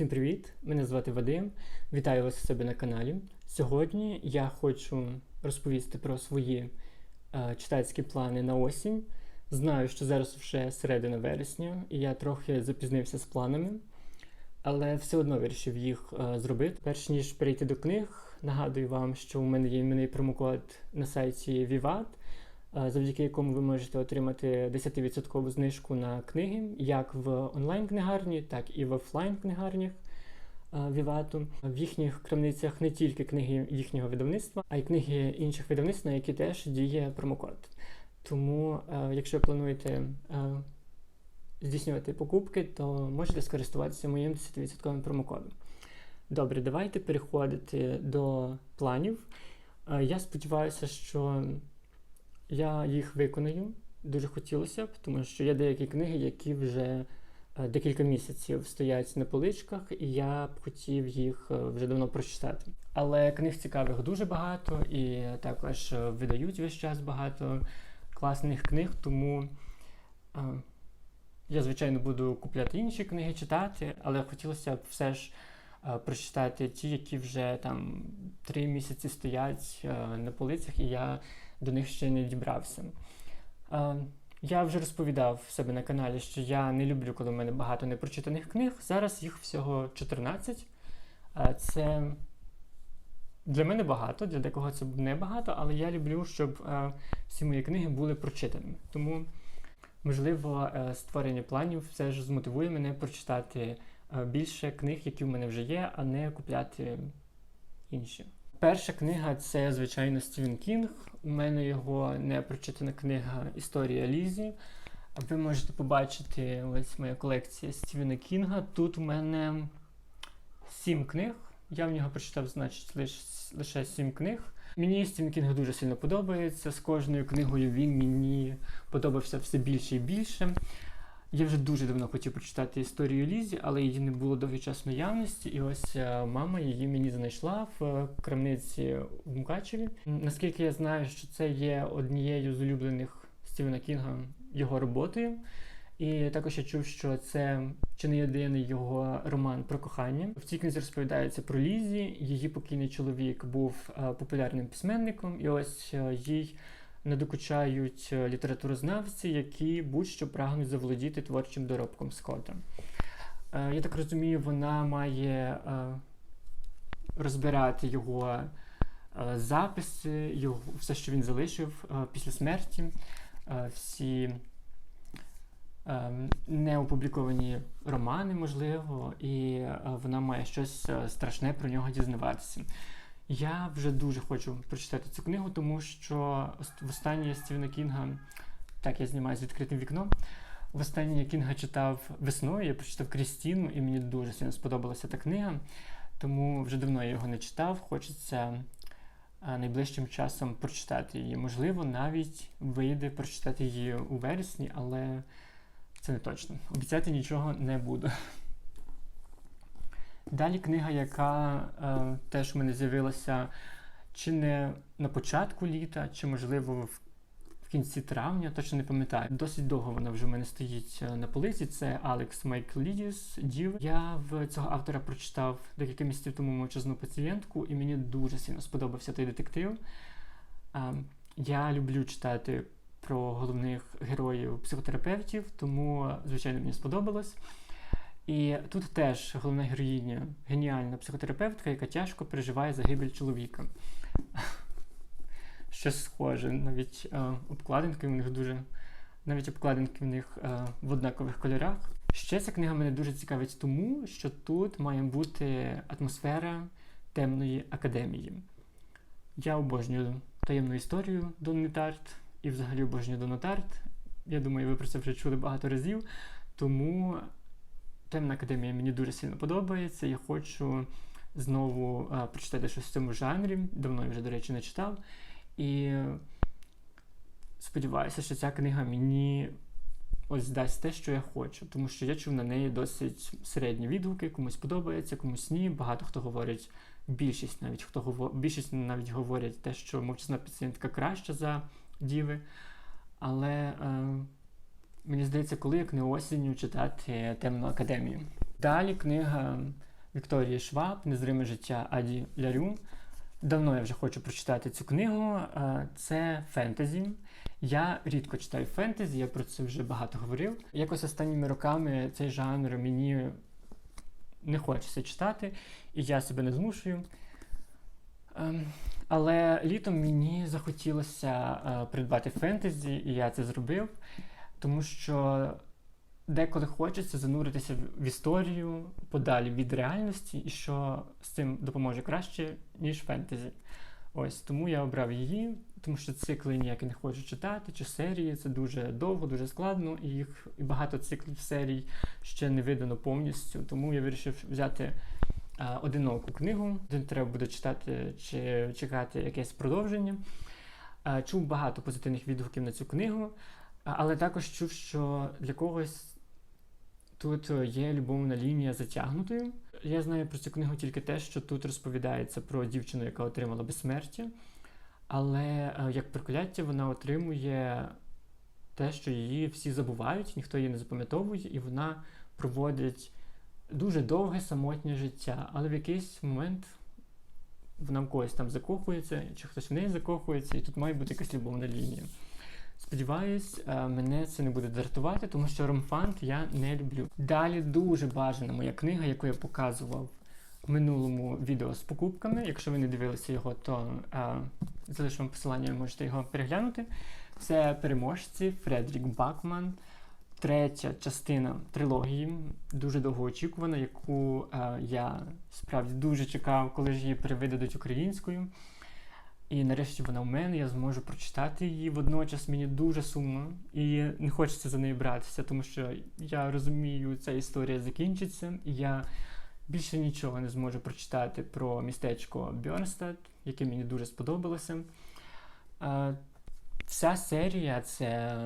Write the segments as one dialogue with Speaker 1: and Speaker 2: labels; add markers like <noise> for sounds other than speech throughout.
Speaker 1: Всім привіт! Мене звати Вадим. Вітаю вас у себе на каналі. Сьогодні я хочу розповісти про свої е, читацькі плани на осінь. Знаю, що зараз вже середина вересня, і я трохи запізнився з планами, але все одно вирішив їх е, зробити. Перш ніж перейти до книг, нагадую вам, що у мене є іменний промокод на сайті Vivat, завдяки якому ви можете отримати 10% знижку на книги як в онлайн-книгарні, так і в офлайн-книгарнях. е, Вівату. В їхніх крамницях не тільки книги їхнього видавництва, а й книги інших видавництв, на які теж діє промокод. Тому, е, якщо плануєте е, здійснювати покупки, то можете скористуватися моїм 10% промокодом. Добре, давайте переходити до планів. Е, Я сподіваюся, що я їх виконаю. Дуже хотілося б, тому що є деякі книги, які вже е, декілька місяців стоять на поличках, і я б хотів їх е, вже давно прочитати. Але книг цікавих дуже багато, і також видають весь час багато класних книг, тому е, я, звичайно, буду купляти інші книги, читати, але хотілося б все ж прочитати ті, які вже там три місяці стоять на полицях, і я до них ще не дібрався. Я вже розповідав в себе на каналі, що я не люблю, коли в мене багато непрочитаних книг. Зараз їх всього 14. Е, Це для мене багато, для декого це не багато, але я люблю, щоб всі мої книги були прочитаними. Тому, можливо, е, створення планів все ж змотивує мене прочитати е, більше книг, які в мене вже є, а не купляти інші. Перша книга це, звичайно, Стівен Кінг. У мене його не прочитана книга Історія Лізі. Ви можете побачити ось моя колекція Стівена Кінга. Тут у мене сім книг. Я в нього прочитав, значить, лише, лише сім книг. Мені Стівен Кінг дуже сильно подобається. З кожною книгою він мені подобався все більше і більше. Я вже дуже давно хотів прочитати історію Лізі, але її не було довгий час в наявності. І ось е, мама її мені знайшла в е, крамниці в Мукачеві. Наскільки я знаю, що це є однією з улюблених Стівена Кінга його роботою. І також я чув, що це чи не єдиний його роман про кохання. В цій книзі розповідається про Лізі. Її покійний чоловік був е, популярним письменником, і ось їй надокучають е, літературознавці, які будь-що прагнуть заволодіти творчим доробком Скотта. Е, Я так розумію, вона має е, розбирати його записи, його, все, що він залишив після смерті, всі неопубліковані романи, можливо, і вона має щось страшне про нього дізнаватися. Я вже дуже хочу прочитати цю книгу, тому що ост- востаннє Стівена Кінга, так я знімаю з відкритим вікном. Востаннє я Кінга читав весною, я прочитав Крістіну, і мені дуже сильно сподобалася та книга, тому вже давно я його не читав. Хочеться найближчим часом прочитати її. Можливо, навіть вийде прочитати її у вересні, але це не точно. Обіцяти нічого не буду. Далі книга, яка е, теж в мене з'явилася чи не на початку літа, чи, можливо, в, кінці травня, точно не пам'ятаю. Досить довго вона вже в мене стоїть е, на полиці. Це Алекс Майклідіс Дів. Я в цього автора прочитав декілька місяців тому мовчазну пацієнтку, і мені дуже сильно сподобався той детектив. Е, я люблю читати про головних героїв психотерапевтів, тому, звичайно, мені сподобалось. І тут теж головна героїня геніальна психотерапевтка, яка тяжко переживає загибель чоловіка. Щось схоже, навіть е, обкладинки в них дуже. Навіть обкладинки в них е, в однакових кольорах. Ще ця книга мене дуже цікавить тому, що тут має бути атмосфера темної академії. Я обожнюю таємну історію Донни Тарт і взагалі обожнюю Донну Тарт. Я думаю, ви про це вже чули багато разів. Тому Темна академія мені дуже сильно подобається. Я хочу знову а, прочитати щось в цьому жанрі. Давно я вже, до речі, не читав. І сподіваюся, що ця книга мені ось дасть те, що я хочу. Тому що я чув на неї досить середні відгуки, комусь подобається, комусь ні. Багато хто говорить, більшість навіть хто говорить, більшість навіть говорять те, що мовчасна пацієнтка краща за діви. Але е, мені здається, коли як не осінню читати темну академію. Далі книга Вікторії Шваб, Незриме життя Аді Лярю. Давно я вже хочу прочитати цю книгу. Це фентезі. Я рідко читаю фентезі, я про це вже багато говорив. Якось останніми роками цей жанр мені не хочеться читати, і я себе не змушую. Ем, Але літом мені захотілося е, придбати фентезі, і я це зробив, тому що деколи хочеться зануритися в- історію подалі від реальності, і що з цим допоможе краще, ніж фентезі. Ось тому я обрав її, тому що цикли ніякі не хочу читати, чи серії це дуже довго, дуже складно, і їх і багато циклів серій ще не видано повністю. Тому я вирішив взяти а, одиноку книгу, де треба буде читати чи чекати якесь продовження. А, чув багато позитивних відгуків на цю книгу, але також чув, що для когось тут є любовна лінія затягнутою. Я знаю про цю книгу тільки те, що тут розповідається про дівчину, яка отримала безсмертя, але е, як прокляття вона отримує те, що її всі забувають, ніхто її не запам'ятовує, і вона проводить дуже довге самотнє життя, але в якийсь момент вона в когось там закохується, чи хтось в неї закохується, і тут має бути якась любовна лінія. Сподіваюсь, е, мене це не буде дратувати, тому що ромфант я не люблю. Далі дуже бажана моя книга, яку я показував в минулому відео з покупками. Якщо ви не дивилися його, то е, залишу вам посилання, ви можете його переглянути. Це переможці Фредрік Бакман. Третя частина трилогії, дуже довгоочікувана, яку е, я справді дуже чекав, коли ж її перевидадуть українською. І нарешті вона в мене, я зможу прочитати її. Водночас мені дуже сумно і не хочеться за неї братися, тому що я розумію, ця історія закінчиться, і я більше нічого не зможу прочитати про містечко Бьорнстад, яке мені дуже сподобалося. Вся серія це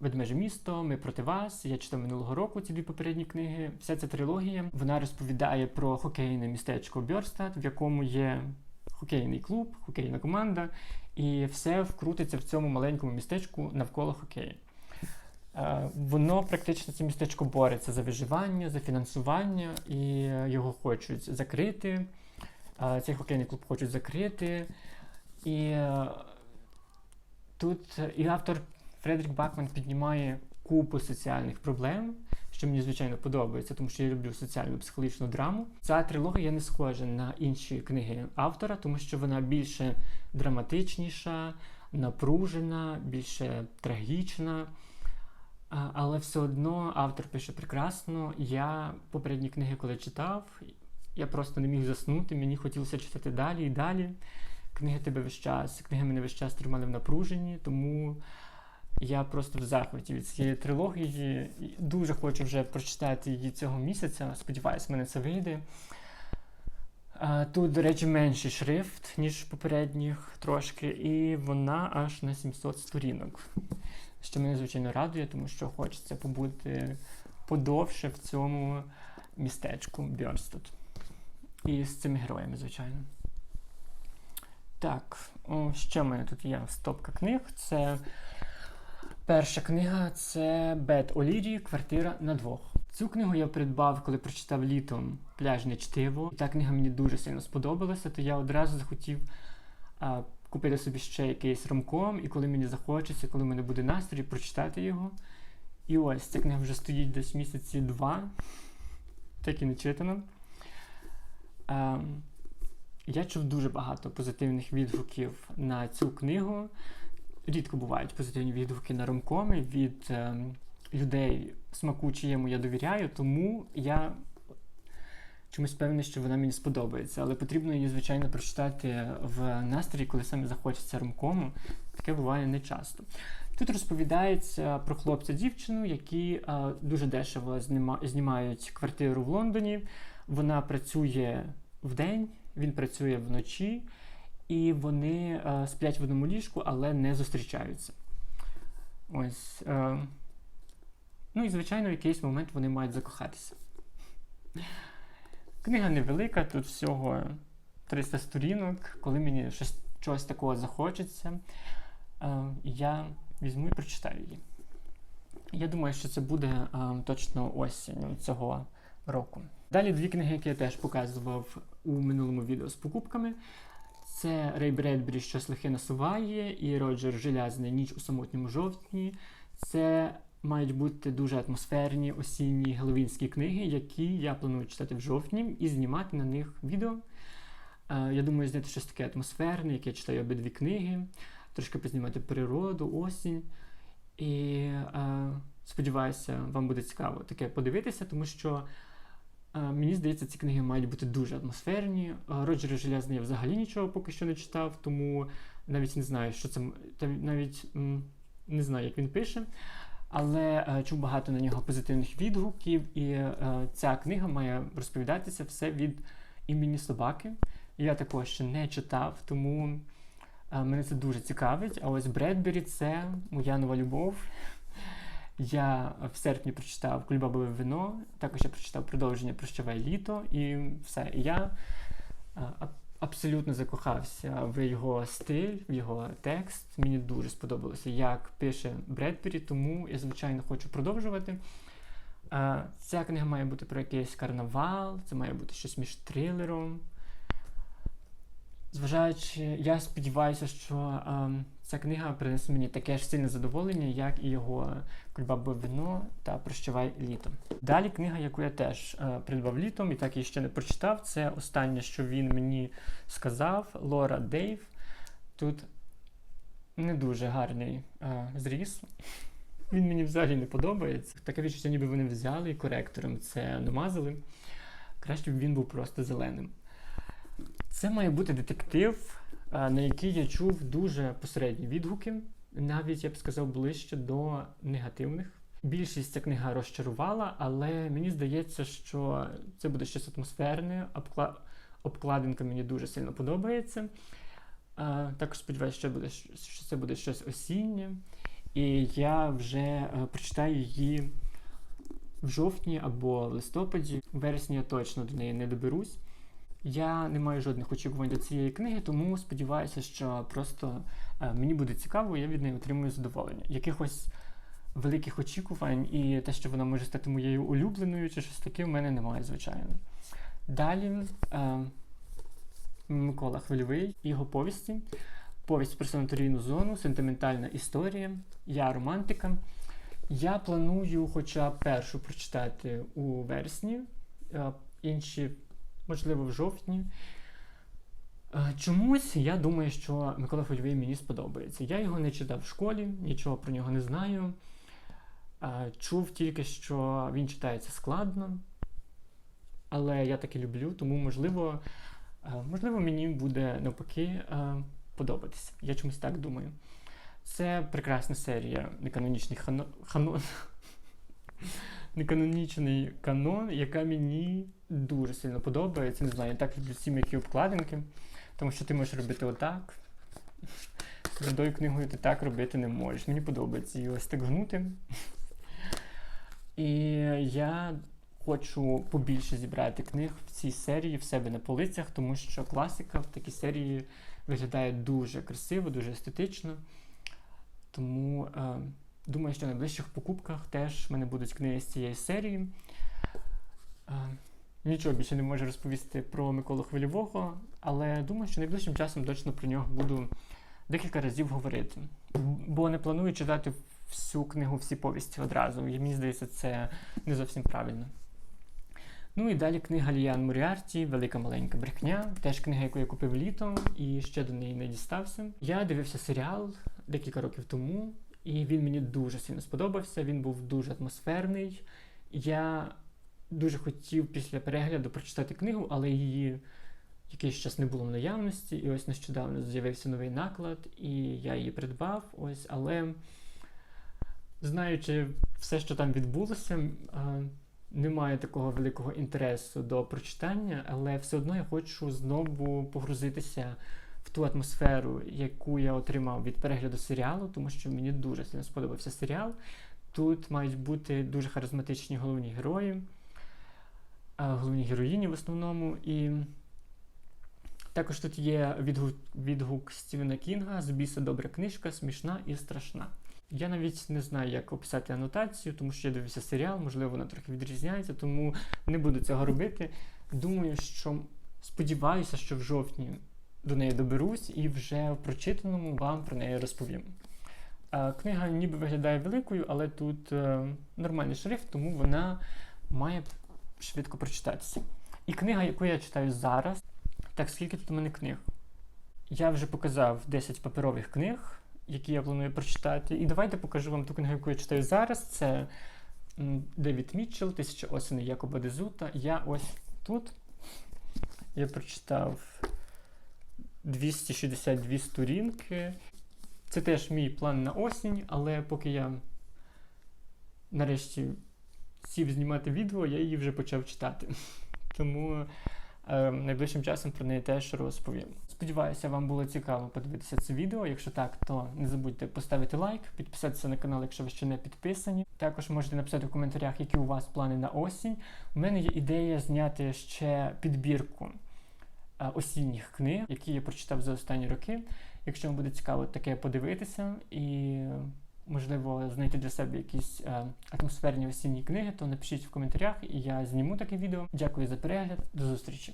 Speaker 1: Ведмеже місто, Ми проти вас. Я читав минулого року ці дві попередні книги. Вся ця трилогія вона розповідає про хокейне містечко Бьорстад, в якому є хокейний клуб, хокейна команда, і все вкрутиться в цьому маленькому містечку навколо хокею. Е, Воно практично це містечко бореться за виживання, за фінансування, і його хочуть закрити. Е, Цей хокейний клуб хочуть закрити. І е, тут і автор Фредерік Бакман піднімає купу соціальних проблем, що мені звичайно подобається, тому що я люблю соціальну психологічну драму. Ця трилогія не схожа на інші книги автора, тому що вона більше драматичніша, напружена, більше трагічна. Але все одно автор пише прекрасно. Я попередні книги, коли читав, я просто не міг заснути, мені хотілося читати далі і далі. Книги тебе весь час, книги мене весь час тримали в напруженні, тому я просто в захваті від цієї трилогії. Дуже хочу вже прочитати її цього місяця. Сподіваюсь, мене це вийде. Тут, до речі, менший шрифт, ніж в попередніх трошки, і вона аж на 700 сторінок. Що мене, звичайно, радує, тому що хочеться побути подовше в цьому містечку Бьорстад. І з цими героями, звичайно. Так, що в мене тут є? Стопка книг. Це перша книга це Бет Олірі Квартира на двох. Цю книгу я придбав, коли прочитав літом пляжне чтиво. І та книга мені дуже сильно сподобалася, то я одразу захотів а, купити собі ще якийсь ромком, і коли мені захочеться, коли в мене буде настрій, прочитати його. І ось ця книга вже стоїть десь місяці два, так і не читана. Я чув дуже багато позитивних відгуків на цю книгу. Рідко бувають позитивні відгуки на ромкоми від ем, людей, смаку чиєму я довіряю, тому я чомусь певний, що вона мені сподобається. Але потрібно її, звичайно, прочитати в настрої, коли саме захочеться ромкому. Таке буває не часто. Тут розповідається про хлопця-дівчину, які е, дуже дешево знима- знімають квартиру в Лондоні. Вона працює вдень, він працює вночі, і вони е, сплять в одному ліжку, але не зустрічаються. Ось. Е, ну і, звичайно, в якийсь момент вони мають закохатися. Книга невелика, тут всього 300 сторінок. Коли мені щось, чогось такого захочеться, е, я візьму і прочитаю її. Я думаю, що це буде е, точно осінь цього року. Далі дві книги, які я теж показував у минулому відео з покупками. Це Рей Бредбері «Щось лихе насуває і Роджер Желязний Ніч у самотньому жовтні. Це мають бути дуже атмосферні осінні геловінські книги, які я планую читати в жовтні і знімати на них відео. Е, Я думаю, зняти щось таке атмосферне, яке читаю обидві книги, трошки познімати природу, осінь. І е, сподіваюся, вам буде цікаво таке подивитися, тому що мені здається, ці книги мають бути дуже атмосферні. Роджера Желязний я взагалі нічого поки що не читав, тому навіть не знаю, що це навіть не знаю, як він пише. Але е, чув багато на нього позитивних відгуків, і е, ця книга має розповідатися все від імені собаки. Я також ще не читав, тому е, мене це дуже цікавить. А ось Бредбері це моя нова любов. Я в серпні прочитав Кульбабове вино, також я прочитав продовження Прощавай літо і все. І я е, абсолютно закохався в його стиль, в його текст. Мені дуже сподобалося, як пише Бредбері, тому я, звичайно, хочу продовжувати. Е, Ця книга має бути про якийсь карнавал, це має бути щось між трилером. Зважаючи, я сподіваюся, що ем, ця книга принесе мені таке ж сильне задоволення, як і його Кульбабове вино та Прощавай літо. Далі книга, яку я теж е, придбав літом і так її ще не прочитав, це останнє, що він мені сказав, Лора Дейв. Тут не дуже гарний е, зріз. Він мені взагалі не подобається. Таке відчуття, ніби вони взяли і коректором це намазали. Краще б він був просто зеленим. Це має бути детектив, е, на який я чув дуже посередні відгуки, навіть я б сказав ближче до негативних. Більшість ця книга розчарувала, але мені здається, що це буде щось атмосферне. Обкладинка мені дуже сильно подобається. Е, Також сподіваюся, що, буде, що це буде щось осіннє. І я вже е, прочитаю її в жовтні або в листопаді. В вересні я точно до неї не доберусь. Я не маю жодних очікувань до цієї книги, тому сподіваюся, що просто е, мені буде цікаво, я від неї отримую задоволення. Якихось великих очікувань і те, що вона може стати моєю улюбленою, чи щось таке, в мене немає, звичайно. Далі е, Микола Хвильовий, його повісті. Повість про санаторійну зону, сентиментальна історія, я романтика. Я планую хоча першу прочитати у вересні, е, інші, можливо, в жовтні. Е, Чомусь я думаю, що Микола Хвильовий мені сподобається. Я його не читав в школі, нічого про нього не знаю. Е, Чув тільки, що він читається складно, але я таки люблю, тому можливо, е, можливо мені буде навпаки подобатися. Я чомусь так думаю. Це прекрасна серія неканонічний хано... <laughs> Неканонічний канон, яка мені дуже сильно подобається. Не знаю, я так люблю ці м'які обкладинки, тому що ти можеш робити отак. З твердою книгою ти так робити не можеш. Мені подобається її ось так гнути. І я хочу побільше зібрати книг в цій серії в себе на полицях, тому що класика в такій серії виглядає дуже красиво, дуже естетично. Тому е, думаю, що в найближчих покупках теж в мене будуть книги з цієї серії. Е, нічого більше не можу розповісти про Миколу Хвильового, але думаю, що найближчим часом точно про нього буду декілька разів говорити. Бо не планую читати всю книгу, всі повісті одразу. І мені здається, це не зовсім правильно. Ну і далі книга Ліян Моріарті Велика маленька брехня. Теж книга, яку я купив літом і ще до неї не дістався. Я дивився серіал декілька років тому, і він мені дуже сильно сподобався. Він був дуже атмосферний. Я дуже хотів після перегляду прочитати книгу, але її якийсь час не було в наявності. І ось нещодавно з'явився новий наклад, і я її придбав. Ось, але знаючи все, що там відбулося, немає такого великого інтересу до прочитання, але все одно я хочу знову погрузитися в ту атмосферу, яку я отримав від перегляду серіалу, тому що мені дуже сильно сподобався серіал. Тут мають бути дуже харизматичні головні герої, головні героїні в основному. І також тут є відгук, відгук Стівена Кінга з біса добра книжка, смішна і страшна. Я навіть не знаю, як описати анотацію, тому що я дивився серіал, можливо, вона трохи відрізняється, тому не буду цього робити. Думаю, що сподіваюся, що в жовтні до неї доберусь і вже в прочитаному вам про неї розповім. Книга ніби виглядає великою, але тут е, нормальний шрифт, тому вона має швидко прочитатися. І книга, яку я читаю зараз, так скільки тут у мене книг? Я вже показав 10 паперових книг, які я планую прочитати. І давайте покажу вам ту книгу, яку я читаю зараз. Це Девід Мітчелл, Тисяча осени Якоба Дезута. Я ось тут. Я прочитав 262 сторінки. Це теж мій план на осінь, але поки я нарешті сів знімати відео, я її вже почав читати. <laughs> Тому е, найближчим часом про неї теж розповім. Сподіваюся, вам було цікаво подивитися це відео. Якщо так, то не забудьте поставити лайк, підписатися на канал, якщо ви ще не підписані. Також можете написати в коментарях, які у вас плани на осінь. У мене є ідея зняти ще підбірку осінніх книг, які я прочитав за останні роки. Якщо вам буде цікаво таке подивитися і, можливо, знайти для себе якісь е, атмосферні осінні книги, то напишіть в коментарях, і я зніму таке відео. Дякую за перегляд, до зустрічі!